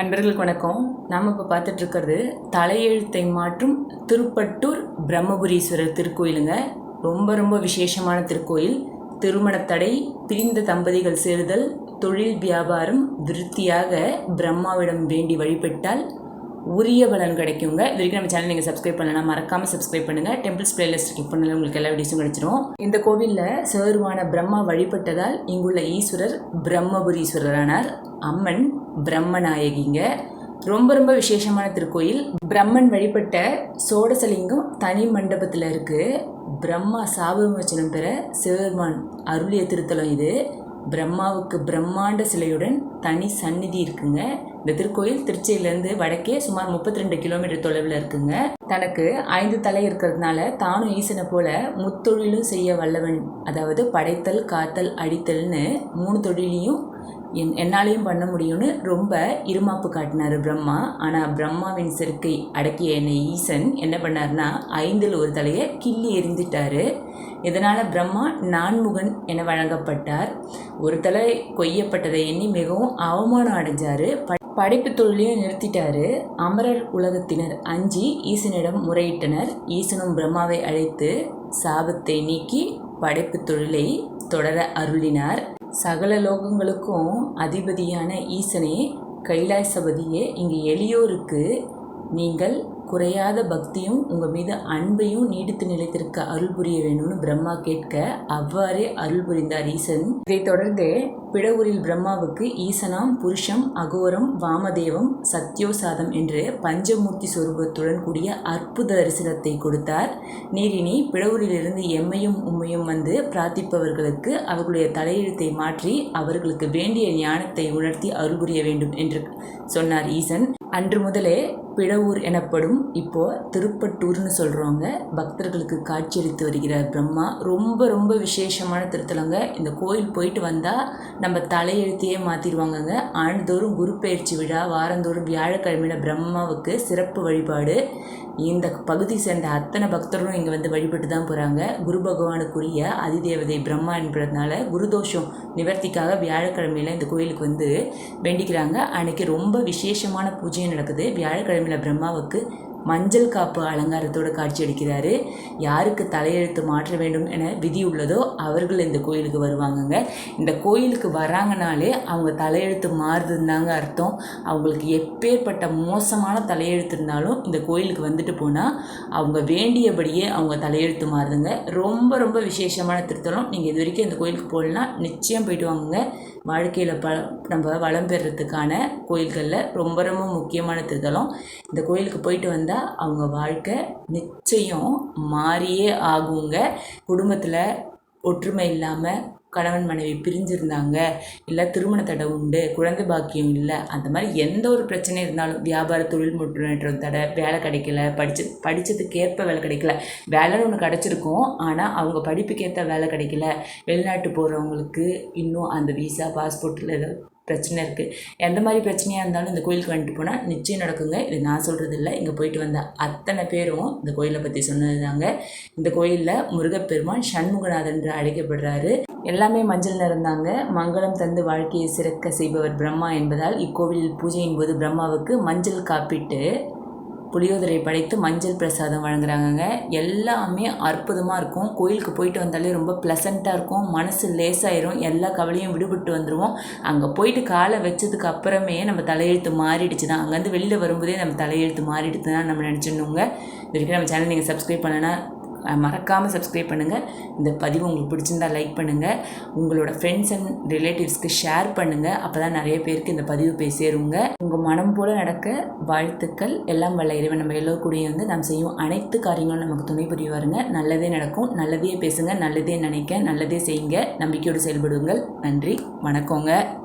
அன்பர்களுக்கு வணக்கம். நாம் இப்போ பார்த்துட்ருக்கிறது தலையெழுத்தை மாற்றும் திருப்பட்டூர் பிரம்மபுரீஸ்வரர் திருக்கோயிலுங்க. ரொம்ப ரொம்ப விசேஷமான திருக்கோயில். திருமணத்தடை பிரிந்த தம்பதிகள் சேருதல் தொழில் வியாபாரம் விருத்தியாக பிரம்மாவிடம் வேண்டி வழிபட்டால் உரிய பலன் கிடைக்குங்க. இது வரைக்கும் நம்ம சேனல் நீங்கள் சப்ஸ்கிரைப் பண்ணலாம் மறக்காமல் சப்ஸ்கிரைப் பண்ணுங்கள் டெம்பிள்ஸ் பிளேலிஸ்ட் கிளிக் பண்ணல உங்களுக்கு எல்லா வீடியோஸும் கிடைச்சிரும். இந்த கோவிலில் சேருவான பிரம்மா வழிபட்டதால் இங்குள்ள ஈஸ்வரர் பிரம்மபுரீஸ்வரரானார். அம்மன் பிரம்மநாயகிங்க. ரொம்ப ரொம்ப விசேஷமான திருக்கோயில். பிரம்மன் வழிபட்ட சோடசலிங்கம் தனி மண்டபத்தில் இருக்குது பிரம்மா சாபவிமோச்சனம் பெற சிவபெருமான் அருளிய திருத்தலம் இது. பிரம்மாவுக்கு பிரம்மாண்ட சிலையுடன் தனி சந்நிதி இருக்குங்க. இந்த திருக்கோயில் திருச்சியிலேருந்து வடக்கே சுமார் முப்பத்தி ரெண்டு கிலோமீட்டர் தொலைவில் இருக்குங்க. தனக்கு ஐந்து தலை இருக்கிறதுனால தானும் ஈசனை போல முத்தொழிலும் செய்ய வல்லவன். அதாவது படைத்தல் காத்தல் அடித்தல்னு மூணு தொழிலையும் என் என்னாலையும் பண்ண முடியும்னு ரொம்ப இருமாப்பு காட்டினார் பிரம்மா. ஆனால் பிரம்மாவின் செருக்கை அடக்கிய என்னை ஈசன் என்ன பண்ணார்னா ஐந்தில் ஒரு தலையை கிள்ளி எரிந்துட்டார் இதனால் பிரம்மா நான்முகன் என வழங்கப்பட்டார். ஒரு தலை கொய்யப்பட்டதை எண்ணி மிகவும் அவமானம் அடைஞ்சார். படைப்பு தொழிலையும் நிறுத்திட்டாரு. அமரர் உலகத்தினர் அஞ்சி ஈசனிடம் முறையிட்டனர். ஈசனும் பிரம்மாவை அழைத்து சாபத்தை நீக்கி படைப்பு தொழிலை தொடர அருளினார். சகல லோகங்களுக்கும் அதிபதியான ஈசனே கைலாசபதியே இங்கு எளியோருக்கு நீங்கள் குறையாத பக்தியும் உங்கள் மீது அன்பையும் நீடித்து நிலைத்திருக்க அருள் புரிய வேணும்னு பிரம்மா கேட்க அவ்வாறே அருள் புரிந்தார் ஈசன். இதைத் தொடர்ந்து பிடவூரில் பிரம்மாவுக்கு ஈசனாம் புருஷம் அகோரம் வாமதேவம் சத்யோசாதம் என்று பஞ்சமூர்த்தி சொரூபத்துடன் கூடிய அற்புத தரிசனத்தை கொடுத்தார். நீரினி பிழவூரிலிருந்து எம்மையும் உம்மையும் வந்து பிரார்த்திப்பவர்களுக்கு அவர்களுடைய தலையெழுத்தை மாற்றி அவர்களுக்கு வேண்டிய ஞானத்தை உணர்த்தி அருள் புரிய வேண்டும் என்று சொன்னார் ஈசன். அன்று முதலே பிடவூர் எனப்படும் இப்போ திருப்பட்டூர்னு சொல்கிறவங்க பக்தர்களுக்கு காட்சியளித்து வருகிறார் பிரம்மா. ரொம்ப ரொம்ப விசேஷமான திருத்தலங்க. இந்த கோயில் போயிட்டு வந்தால் நம்ம தலையெழுத்தையே மாற்றிடுவாங்கங்க ஆண்டுதோறும் குரு பயிற்சி விழா வாரந்தோறும் வியாழக்கிழமையில பிரம்மாவுக்கு சிறப்பு வழிபாடு. இந்த பகுதி சேர்ந்த அத்தனை பக்தர்களும் இங்கே வந்து வழிபட்டு தான் போகிறாங்க குரு பகவானுக்குரிய அதிதேவதை பிரம்மா என்பதுனால குருதோஷம் நிவர்த்திக்காக வியாழக்கிழமையில் இந்த கோயிலுக்கு வந்து வேண்டிக்கிறாங்க. அன்றைக்கி ரொம்ப விசேஷமான பூஜையும் நடக்குது. வியாழக்கிழமை பிரம்மாவுக்கு மஞ்சள் காப்பு அலங்காரத்தோடு காட்சியளிக்கிறாரு யாருக்கு தலையெழுத்து மாற்ற வேண்டும் என விதி உள்ளதோ அவர்கள் இந்த கோயிலுக்கு வருவாங்கங்க. இந்த கோயிலுக்கு வராங்கனாலே அவங்க தலையெழுத்து மாறுதுன்னு அர்த்தம். அவங்களுக்கு எப்பேற்பட்ட மோசமான தலையெழுத்து இருந்தாலும் இந்த கோயிலுக்கு வந்துட்டு போனால் அவங்க வேண்டியபடியே அவங்க தலையெழுத்து மாறுதுங்க. ரொம்ப ரொம்ப விசேஷமான திருத்தலம். நீங்கள் இது வரைக்கும் இந்த கோயிலுக்கு போகலன்னா நிச்சயம் போயிட்டு வாங்குங்க. வாழ்க்கையில் ப நம்ம வளம் பெறுறதுக்கான கோயில்களில் ரொம்ப ரொம்ப முக்கியமான திருத்தலம். இந்த கோயிலுக்கு போயிட்டு வந்தால் இருந்தால் அவங்க வாழ்க்கை நிச்சயம் மாறியே ஆகுங்க. குடும்பத்தில் ஒற்றுமை இல்லாமல் கணவன் மனைவி பிரிஞ்சிருந்தாங்க. இல்லை திருமண தடை உண்டு குழந்தை பாக்கியம் இல்லை அந்த மாதிரி எந்த ஒரு பிரச்சனை இருந்தாலும் வியாபார தொழில் முன்னேற்றம் தடை வேலை கிடைக்கல படிச்சு படித்ததுக்கு ஏற்ப வேலை கிடைக்கல. வேலைன்னு ஒன்று கிடச்சிருக்கும். ஆனால் அவங்க படிப்புக்கேற்ற வேலை கிடைக்கல. வெளிநாட்டு போகிறவங்களுக்கு இன்னும் அந்த விசா பாஸ்போர்ட்டில் ஏதாவது பிரச்சனை இருக்குது எந்த மாதிரி பிரச்சனையாக இருந்தாலும் இந்த கோயிலுக்கு வந்துட்டு போனால் நிச்சயம் நடக்குங்க. இது நான் சொல்கிறது இல்லை இங்கே போயிட்டு வந்த அத்தனை பேரும் இந்த கோயிலை பற்றி சொன்னது தாங்க இந்த கோயிலில் முருகப்பெருமான் சண்முகநாதன் என்று அழைக்கப்படுறாரு. எல்லாமே மஞ்சள் நிறந்தாங்க மங்களம் தந்து வாழ்க்கையை சிறக்க செய்பவர் பிரம்மா என்பதால் இக்கோவிலில் பூஜையின் போது பிரம்மாவுக்கு மஞ்சள் காப்பிட்டு புளியோதரை படைத்து மஞ்சள் பிரசாதம் வழங்குறாங்கங்க. எல்லாமே அற்புதமாக இருக்கும். கோயிலுக்கு போயிட்டு வந்தாலே ரொம்ப ப்ளசண்ட்டாக இருக்கும். மனசு லேசாயிரும். எல்லா கவலையும் விடுபட்டு வந்துடுவோம் அங்கே போயிட்டு காலை வச்சதுக்கு அப்புறமே நம்ம தலையெழுத்து மாறிடுச்சு தான் அங்கேருந்து வெளியில் வரும்போதே நம்ம தலையெழுத்து மாறிடுச்சு தான் நம்ம நினச்சிடணுங்க. இது வரைக்கும் நம்ம சேனல் நீங்கள் சப்ஸ்கிரைப் பண்ணனா மறக்காமல் சப்ஸ்கிரைப் பண்ணுங்கள் இந்த பதிவு உங்களுக்கு பிடிச்சிருந்தா லைக் பண்ணுங்கள் உங்களோட ஃப்ரெண்ட்ஸ் அண்ட் ரிலேட்டிவ்ஸ்க்கு ஷேர் பண்ணுங்கள் அப்போ தான் நிறைய பேருக்கு இந்த பதிவு போய் சேருங்க. உங்கள் மனம் போல் நடக்க வாழ்த்துக்கள். எல்லாம் வல்ல இறைவன் நம்ம எல்லோருக்கூடையும் வந்து நாம் செய்யும் அனைத்து காரியங்களும் நமக்கு துணை புரிவாருங்க. நல்லதே நடக்கும். நல்லதே பேசுங்க. நல்லதே நினைக்க நல்லதே செய்யுங்க. நம்பிக்கையோடு செயல்படுங்கள். நன்றி. வணக்கங்க.